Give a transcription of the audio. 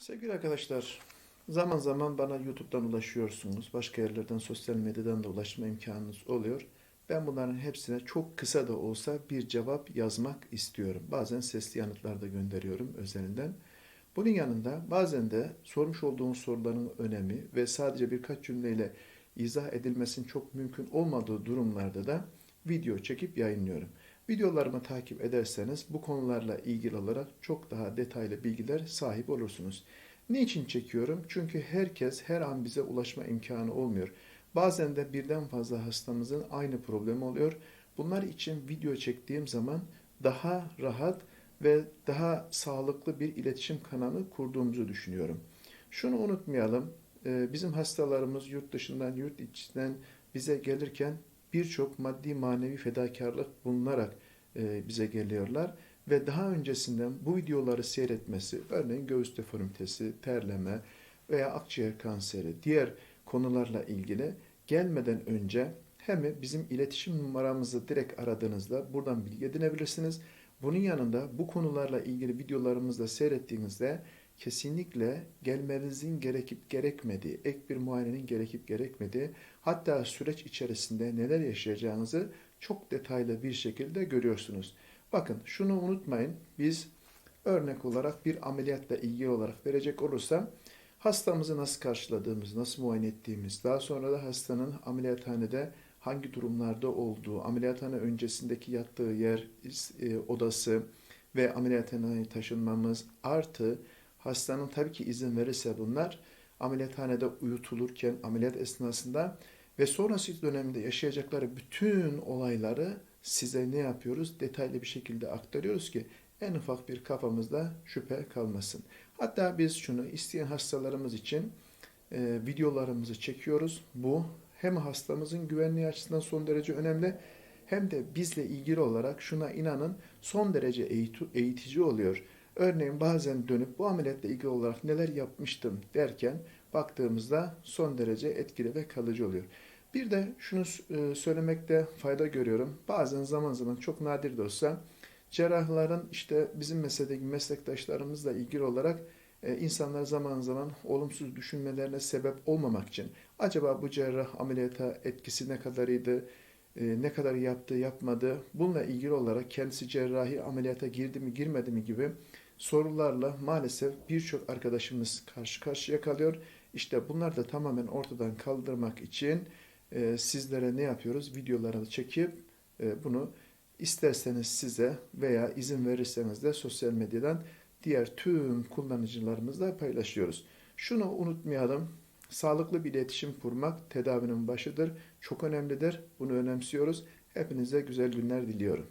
Sevgili arkadaşlar, zaman zaman bana YouTube'dan ulaşıyorsunuz. Başka yerlerden, sosyal medyadan da ulaşma imkanınız oluyor. Ben bunların hepsine çok kısa da olsa bir cevap yazmak istiyorum. Bazen sesli yanıtlar da gönderiyorum özelinden. Bunun yanında bazen de sormuş olduğunuz soruların önemi ve sadece birkaç cümleyle izah edilmesinin çok mümkün olmadığı durumlarda da video çekip yayınlıyorum. Videolarımı takip ederseniz bu konularla ilgili olarak çok daha detaylı bilgiler sahip olursunuz. Niçin çekiyorum? Çünkü herkes her an bize ulaşma imkanı olmuyor. Bazen de birden fazla hastamızın aynı problemi oluyor. Bunlar için video çektiğim zaman daha rahat ve daha sağlıklı bir iletişim kanalı kurduğumuzu düşünüyorum. Şunu unutmayalım. Bizim hastalarımız yurt dışından, yurt içinden bize gelirken birçok maddi manevi fedakarlık bulunarak e, bize geliyorlar ve daha öncesinden bu videoları seyretmesi, örneğin göğüs deformitesi, terleme veya akciğer kanseri, diğer konularla ilgili gelmeden önce hem bizim iletişim numaramızı direkt aradığınızda buradan bilgi edinebilirsiniz. Bunun yanında bu konularla ilgili videolarımızı da seyrettiğinizde kesinlikle gelmenizin gerekip gerekmediği, ek bir muayenenin gerekip gerekmediği, hatta süreç içerisinde neler yaşayacağınızı çok detaylı bir şekilde görüyorsunuz. Bakın şunu unutmayın. Biz örnek olarak bir ameliyatla ilgili olarak verecek olursam hastamızı nasıl karşıladığımız, nasıl muayene ettiğimiz, daha sonra da hastanın ameliyathanede hangi durumlarda olduğu, ameliyathane öncesindeki yattığı yer, e, odası ve ameliyathaneye taşınmamız artı hastanın tabii ki izin verirse bunlar ameliyathanede uyutulurken ameliyat esnasında ve sonrası dönemde yaşayacakları bütün olayları size ne yapıyoruz? Detaylı bir şekilde aktarıyoruz ki en ufak bir kafamızda şüphe kalmasın. Hatta biz şunu isteyen hastalarımız için e, videolarımızı çekiyoruz. Bu hem hastamızın güvenliği açısından son derece önemli hem de bizle ilgili olarak şuna inanın son derece eğiti- eğitici oluyor. Örneğin bazen dönüp bu ameliyatla ilgili olarak neler yapmıştım derken baktığımızda son derece etkili ve kalıcı oluyor. Bir de şunu e, söylemekte fayda görüyorum. Bazen zaman zaman çok nadir de olsa cerrahların işte bizim meslekteki meslektaşlarımızla ilgili olarak e, insanlar zaman zaman olumsuz düşünmelerine sebep olmamak için acaba bu cerrah ameliyata etkisi ne kadarıydı, e, ne kadar yaptı, yapmadı, bununla ilgili olarak kendisi cerrahi ameliyata girdi mi, girmedi mi gibi sorularla maalesef birçok arkadaşımız karşı karşıya kalıyor. İşte bunlar da tamamen ortadan kaldırmak için e, sizlere ne yapıyoruz? Videolarını çekip e, bunu isterseniz size veya izin verirseniz de sosyal medyadan diğer tüm kullanıcılarımızla paylaşıyoruz. Şunu unutmayalım. Sağlıklı bir iletişim kurmak tedavinin başıdır. Çok önemlidir. Bunu önemsiyoruz. Hepinize güzel günler diliyorum.